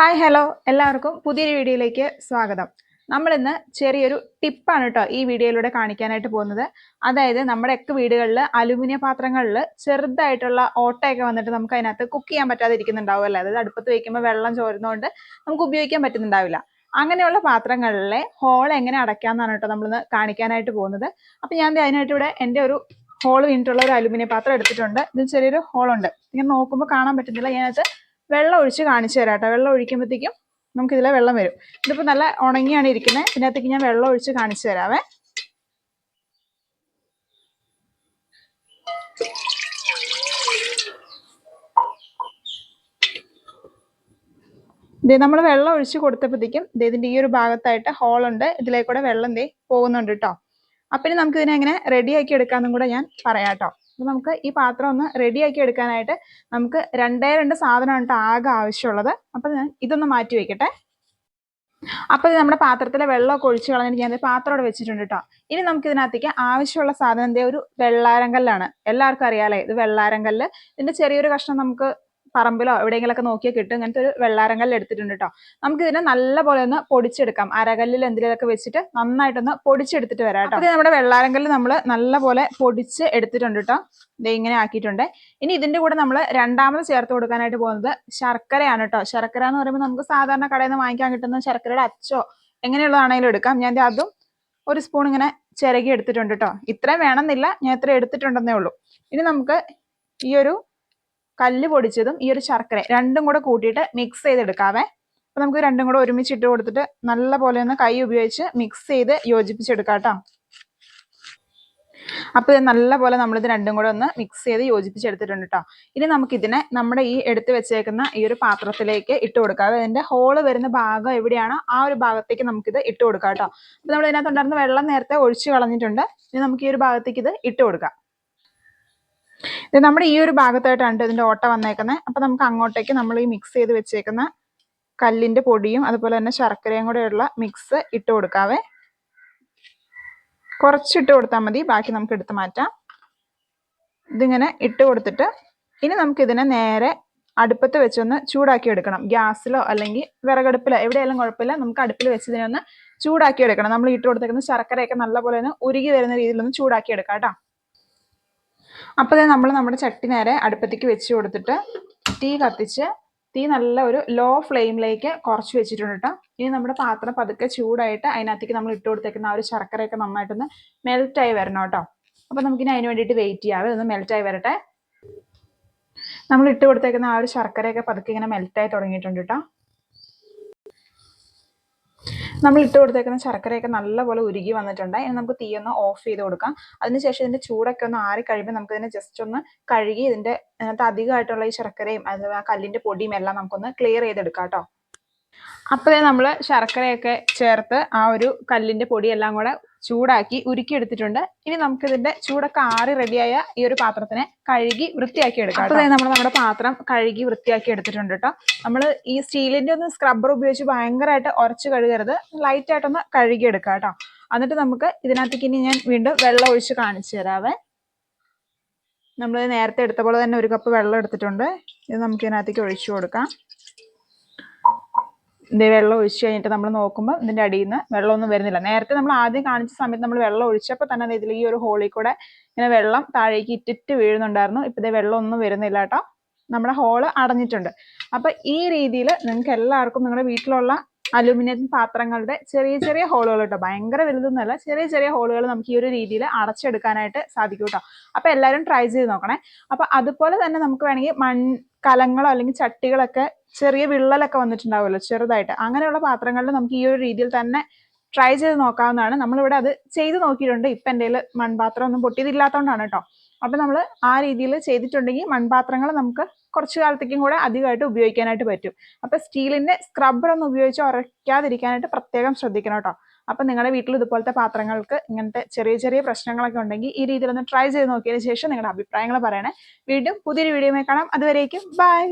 Hi hello എല്ലാവർക്കും പുതിയൊരു വീഡിയോയിലേക്ക് സ്വാഗതം. നമ്മളിന്ന് ചെറിയൊരു ടിപ്പാണ് കേട്ടോ ഈ വീഡിയോയിലൂടെ കാണിക്കാനായിട്ട് പോകുന്നത്. അതായത് നമ്മുടെയൊക്കെ വീടുകളിൽ അലുമിനിയ പാത്രങ്ങളിൽ ചെറുതായിട്ടുള്ള ഓട്ടയൊക്കെ വന്നിട്ട് നമുക്ക് അതിനകത്ത് കുക്ക് ചെയ്യാൻ പറ്റാതെ ഇരിക്കുന്നുണ്ടാവുമല്ലോ അതായത് അടുപ്പത്ത് വയ്ക്കുമ്പോൾ വെള്ളം ചോരുന്നതുകൊണ്ട് നമുക്ക് ഉപയോഗിക്കാൻ പറ്റുന്നുണ്ടാവില്ല. അങ്ങനെയുള്ള പാത്രങ്ങളിലെ ഹോൾ എങ്ങനെ അടയ്ക്കാമെന്നാണ് കേട്ടോ നമ്മളിന്ന് കാണിക്കാനായിട്ട് പോകുന്നത്. അപ്പം ഞാൻ അതിനായിട്ട് ഇവിടെ എന്റെ ഒരു ഹോൾ വീണിട്ടുള്ള ഒരു അലുമിനിയ പാത്രം എടുത്തിട്ടുണ്ട്. ഇതിൽ ചെറിയൊരു ഹോളുണ്ട്. ഇങ്ങനെ നോക്കുമ്പോൾ കാണാൻ പറ്റുന്നില്ല. ഞാനത് വെള്ളം ഒഴിച്ച് കാണിച്ചു തരാം കേട്ടോ വെള്ളം ഒഴിക്കുമ്പോഴത്തേക്കും നമുക്ക് ഇതിലെ വെള്ളം വരും. ഇതിപ്പോൾ നല്ല ഉണങ്ങിയാണ് ഇരിക്കുന്നത് ഇതിനകത്തേക്ക് ഞാൻ വെള്ളം ഒഴിച്ച് കാണിച്ചു തരാവേ. ഇതേ നമ്മൾ വെള്ളം ഒഴിച്ച് കൊടുത്തപ്പോഴത്തേക്കും ഇതേ ഇതിന്റെ ഈ ഒരു ഭാഗത്തായിട്ട് ഹോളുണ്ട്. ഇതിലേക്കൂടെ വെള്ളം ദേ പോകുന്നുണ്ട് കേട്ടോ അപ്പം നമുക്ക് ഇതിനെ എങ്ങനെ റെഡിയാക്കി എടുക്കാമെന്നും കൂടെ ഞാൻ പറയാം കേട്ടോ അപ്പം നമുക്ക് ഈ പാത്രം ഒന്ന് റെഡിയാക്കി എടുക്കാനായിട്ട് നമുക്ക് രണ്ടേ രണ്ട് സാധനമാണ് കേട്ടോ ആകെ ആവശ്യമുള്ളത്. അപ്പം ഞാൻ ഇതൊന്ന് മാറ്റി വെക്കട്ടെ. അപ്പോൾ നമ്മുടെ പാത്രത്തിലെ വെള്ളമൊക്കെ ഒഴിച്ച് കളഞ്ഞിട്ട് ഞാൻ പാത്രം അവിടെ വെച്ചിട്ടുണ്ട് കേട്ടോ ഇനി നമുക്ക് ഇതിനകത്തേക്ക് ആവശ്യമുള്ള സാധനം എന്തേ ഒരു വെള്ളാരങ്കല്ലാണ് എല്ലാവർക്കും അറിയാലേ ഇത് വെള്ളാരങ്കല്ല് ഇതിന്റെ ചെറിയൊരു കഷ്ണം നമുക്ക് പറമ്പിലോ എവിടെയെങ്കിലൊക്കെ നോക്കിയാൽ കിട്ടും. ഇങ്ങനത്തെ ഒരു വെള്ളാരങ്കല്ല് എടുത്തിട്ടുണ്ട് കേട്ടോ നമുക്ക് ഇതിനെ നല്ല പോലെ ഒന്ന് പൊടിച്ചെടുക്കാം. അരകല്ലിൽ എന്തെങ്കിലുമൊക്കെ വെച്ചിട്ട് നന്നായിട്ടൊന്ന് പൊടിച്ചെടുത്തിട്ട് വരാം കേട്ടോ നമ്മുടെ വെള്ളാരങ്കല്ല് നമ്മൾ നല്ല പോലെ പൊടിച്ച് എടുത്തിട്ടുണ്ട് കേട്ടോ ദേ ഇങ്ങനെ ആക്കിയിട്ടുണ്ട്. ഇനി ഇതിന്റെ കൂടെ നമ്മൾ രണ്ടാമത് ചേർത്ത് കൊടുക്കാനായിട്ട് പോകുന്നത് ശർക്കരയാണ് കേട്ടോ ശർക്കര എന്ന് പറയുമ്പോൾ നമുക്ക് സാധാരണ കടയിൽ നിന്ന് വാങ്ങിക്കാൻ കിട്ടുന്ന ശർക്കരയുടെ അച്ചോ എങ്ങനെയുള്ളതാണെങ്കിലും എടുക്കാം. ഞാൻ അതും ഒരു സ്പൂൺ ഇങ്ങനെ ചിരകി എടുത്തിട്ടുണ്ട് കേട്ടോ ഇത്രയും വേണമെന്നില്ല. ഞാൻ ഇത്ര എടുത്തിട്ടുണ്ടെന്നേ ഉള്ളൂ. ഇനി നമുക്ക് ഈ ഒരു കല്ല് പൊടിച്ചതും ഈ ഒരു ശർക്കര രണ്ടും കൂടെ കൂട്ടിയിട്ട് മിക്സ് ചെയ്തെടുക്കാവേ. അപ്പൊ നമുക്ക് രണ്ടും കൂടെ ഒരുമിച്ച് ഇട്ട് കൊടുത്തിട്ട് നല്ല പോലെ ഒന്ന് കൈ ഉപയോഗിച്ച് മിക്സ് ചെയ്ത് യോജിപ്പിച്ചെടുക്കാം കേട്ടോ അപ്പോൾ ഇത് നല്ല പോലെ നമ്മളിത് രണ്ടും കൂടെ ഒന്ന് മിക്സ് ചെയ്ത് യോജിപ്പിച്ചെടുത്തിട്ടുണ്ട് കേട്ടോ ഇനി നമുക്ക് ഇതിനെ നമ്മുടെ ഈ എടുത്ത് വെച്ചേക്കുന്ന ഈ ഒരു പാത്രത്തിലേക്ക് ഇട്ട് കൊടുക്കാം അതിന്റെ ഹോൾ വരുന്ന ഭാഗം എവിടെയാണോ ആ ഒരു ഭാഗത്തേക്ക് നമുക്കിത് ഇട്ട് കൊടുക്കാം കേട്ടോ അപ്പോൾ നമ്മൾ ഇതിനകത്തുണ്ടായിരുന്ന വെള്ളം നേരത്തെ ഒഴിച്ചു കളഞ്ഞിട്ടുണ്ട്. ഇനി നമുക്ക് ഈ ഒരു ഭാഗത്തേക്ക് ഇത് ഇട്ട് കൊടുക്കാം. ഇത് നമ്മുടെ ഈ ഒരു ഭാഗത്തായിട്ടാണ് ഇതിന്റെ ഓട്ട വന്നേക്കുന്നത് അപ്പൊ നമുക്ക് അങ്ങോട്ടേക്ക് നമ്മൾ ഈ മിക്സ് ചെയ്ത് വെച്ചേക്കുന്ന കല്ലിന്റെ പൊടിയും അതുപോലെ തന്നെ ശർക്കരയും കൂടെയുള്ള മിക്സ് ഇട്ട് കൊടുക്കാവേ. കുറച്ചിട്ട് കൊടുത്താൽ മതി. ബാക്കി നമുക്ക് എടുത്ത് മാറ്റാം. ഇതിങ്ങനെ ഇട്ട് കൊടുത്തിട്ട് ഇനി നമുക്ക് ഇതിനെ നേരെ അടുപ്പത്ത് വെച്ചൊന്ന് ചൂടാക്കി എടുക്കണം. ഗ്യാസിലോ അല്ലെങ്കിൽ വിറകടുപ്പിലോ എവിടെയായാലും കുഴപ്പമില്ല. നമുക്ക് അടുപ്പിൽ വെച്ച് ഇതിനൊന്ന് ചൂടാക്കി എടുക്കണം. നമ്മൾ ഇട്ട് കൊടുത്തേക്കുന്ന ശർക്കരയൊക്കെ നല്ലപോലെ ഒന്ന് ഉരുകി വരുന്ന രീതിയിലൊന്ന് ചൂടാക്കി എടുക്കാം കേട്ടോ. അപ്പോൾ നമ്മൾ നമ്മുടെ ചട്ടി നേരെ അടുപ്പത്തേക്ക് വെച്ച് കൊടുത്തിട്ട് തീ കത്തിച്ച് തീ നല്ല ഒരു ലോ ഫ്ലെയിമിലേക്ക് കുറച്ച് വെച്ചിട്ടുണ്ട് കേട്ടോ ഇനി നമ്മുടെ പാത്രം പതുക്കെ ചൂടായിട്ട് അതിനകത്തേക്ക് നമ്മൾ ഇട്ട് കൊടുത്തേക്കുന്ന ആ ഒരു ശർക്കരയൊക്കെ നന്നായിട്ടൊന്ന് മെൽറ്റായി വരണം കേട്ടോ അപ്പോൾ നമുക്കിനി അതിന് വേണ്ടിയിട്ട് വെയിറ്റ് ചെയ്യാവേ ഒന്ന് മെൽറ്റായി വരട്ടെ. നമ്മൾ ഇട്ട് കൊടുത്തേക്കുന്ന ആ ഒരു ശർക്കരയൊക്കെ പതുക്കെ ഇങ്ങനെ മെൽറ്റായി തുടങ്ങിയിട്ടുണ്ട് കേട്ടോ നമ്മൾ ഇട്ട് കൊടുത്തേക്കുന്ന ശർക്കരയൊക്കെ നല്ലപോലെ ഉരുകി വന്നിട്ടുണ്ട്. ഇനി നമുക്ക് തീയൊന്ന് ഓഫ് ചെയ്ത് കൊടുക്കാം. അതിനുശേഷം ഇതിന്റെ ചൂടൊക്കെ ഒന്ന് ആറി കഴിയുമ്പോൾ നമുക്ക് ഇതിനെ ജസ്റ്റ് ഒന്ന് കഴുകി ഇതിന്റെ അതിനകത്ത് അധികമായിട്ടുള്ള ഈ ശർക്കരയും അതുപോലെ ആ കല്ലിന്റെ പൊടിയും എല്ലാം നമുക്കൊന്ന് ക്ലിയർ ചെയ്തെടുക്കാം കേട്ടോ. അപ്പോഴേ നമ്മൾ ശർക്കരയൊക്കെ ചേർത്ത് ആ ഒരു കല്ലിന്റെ പൊടിയെല്ലാം കൂടെ ചൂടാക്കി ഉരുക്കി എടുത്തിട്ടുണ്ട് ഇനി നമുക്ക് ഇതിന്റെ ചൂടൊക്കെ ആറി റെഡിയായ ഈ ഒരു പാത്രത്തിനെ കഴുകി വൃത്തിയാക്കി എടുക്കാം അപ്പോൾ നമ്മൾ നമ്മുടെ പാത്രം കഴുകി വൃത്തിയാക്കി എടുത്തിട്ടുണ്ട് കേട്ടോ നമ്മൾ ഈ സ്റ്റീലിന്റെ ഒന്ന് സ്ക്രബ്ബർ ഉപയോഗിച്ച് ഭയങ്കരമായിട്ട് ഉരച്ച് കഴുകരുത്. ലൈറ്റ് ആയിട്ടൊന്ന് കഴുകി എടുക്കാം കേട്ടോ എന്നിട്ട് നമുക്ക് ഇതിനകത്തേക്ക് ഇനി ഞാൻ വീണ്ടും വെള്ളം ഒഴിച്ച് കാണിച്ചു തരാവേ. നമ്മൾ നേരത്തെ എടുത്ത പോലെ തന്നെ ഒരു കപ്പ് വെള്ളം എടുത്തിട്ടുണ്ട്. ഇത് നമുക്ക് ഇതിനകത്തേക്ക് ഒഴിച്ചു കൊടുക്കാം. ഇത് വെള്ളം ഒഴിച്ച് കഴിഞ്ഞിട്ട് നമ്മൾ നോക്കുമ്പോൾ ഇതിന്റെ അടിയിൽ നിന്ന് വെള്ളമൊന്നും വരുന്നില്ല. നേരത്തെ നമ്മൾ ആദ്യം കാണിച്ച സമയത്ത് നമ്മൾ വെള്ളം ഒഴിച്ചപ്പോൾ തന്നെ ഇതിൽ ഈ ഒരു ഹോളിൽ കൂടെ ഇങ്ങനെ വെള്ളം താഴേക്ക് ഇറ്റിറ്റ് വീഴുന്നുണ്ടായിരുന്നു. ഇപ്പം ഇതേ വെള്ളമൊന്നും വരുന്നില്ല കേട്ടോ. നമ്മുടെ ഹോൾ അടഞ്ഞിട്ടുണ്ട്. അപ്പം ഈ രീതിയിൽ നിങ്ങൾക്ക് എല്ലാവർക്കും നിങ്ങളുടെ വീട്ടിലുള്ള അലുമിനിയം പാത്രങ്ങളുടെ ചെറിയ ചെറിയ ഹോളുകൾ കേട്ടോ. ഭയങ്കര വലുതൊന്നുമല്ല ചെറിയ ചെറിയ ഹോളുകൾ നമുക്ക് ഈ ഒരു രീതിയിൽ അടച്ചെടുക്കാനായിട്ട് സാധിക്കും കേട്ടോ. അപ്പം എല്ലാവരും ട്രൈ ചെയ്ത് നോക്കണേ. അപ്പോൾ അതുപോലെ തന്നെ നമുക്ക് വേണമെങ്കിൽ മൺ കലങ്ങളോ അല്ലെങ്കിൽ ചട്ടികളൊക്കെ ചെറിയ വിള്ളലൊക്കെ വന്നിട്ടുണ്ടാവുമല്ലോ ചെറുതായിട്ട്. അങ്ങനെയുള്ള പാത്രങ്ങളിൽ നമുക്ക് ഈ ഒരു രീതിയിൽ തന്നെ ട്രൈ ചെയ്ത് നോക്കാവുന്നതാണ്. നമ്മളിവിടെ അത് ചെയ്ത് നോക്കിയിട്ടുണ്ട്. ഇപ്പം എന്റെ മൺപാത്രം ഒന്നും പൊട്ടിയതില്ലാത്തതുകൊണ്ടാണ് കേട്ടോ അപ്പം നമ്മൾ ആ രീതിയിൽ ചെയ്തിട്ടുണ്ടെങ്കിൽ മൺപാത്രങ്ങൾ നമുക്ക് കുറച്ച് കാലത്തേക്കും കൂടെ അധികമായിട്ട് ഉപയോഗിക്കാനായിട്ട് പറ്റും. അപ്പം സ്റ്റീലിന്റെ സ്ക്രബ്ബർ ഒന്നും ഉപയോഗിച്ച് ഉറയ്ക്കാതിരിക്കാനായിട്ട് പ്രത്യേകം ശ്രദ്ധിക്കണം കേട്ടോ അപ്പം നിങ്ങളുടെ വീട്ടിൽ ഇതുപോലത്തെ പാത്രങ്ങൾക്ക് ഇങ്ങനത്തെ ചെറിയ ചെറിയ പ്രശ്നങ്ങളൊക്കെ ഉണ്ടെങ്കിൽ ഈ രീതിയിൽ ഒന്ന് ട്രൈ ചെയ്ത് നോക്കിയതിന് ശേഷം നിങ്ങളുടെ അഭിപ്രായങ്ങൾ പറയണേ. വീണ്ടും പുതിയൊരു വീഡിയോ കാണാം. അതുവരേക്കും ബൈ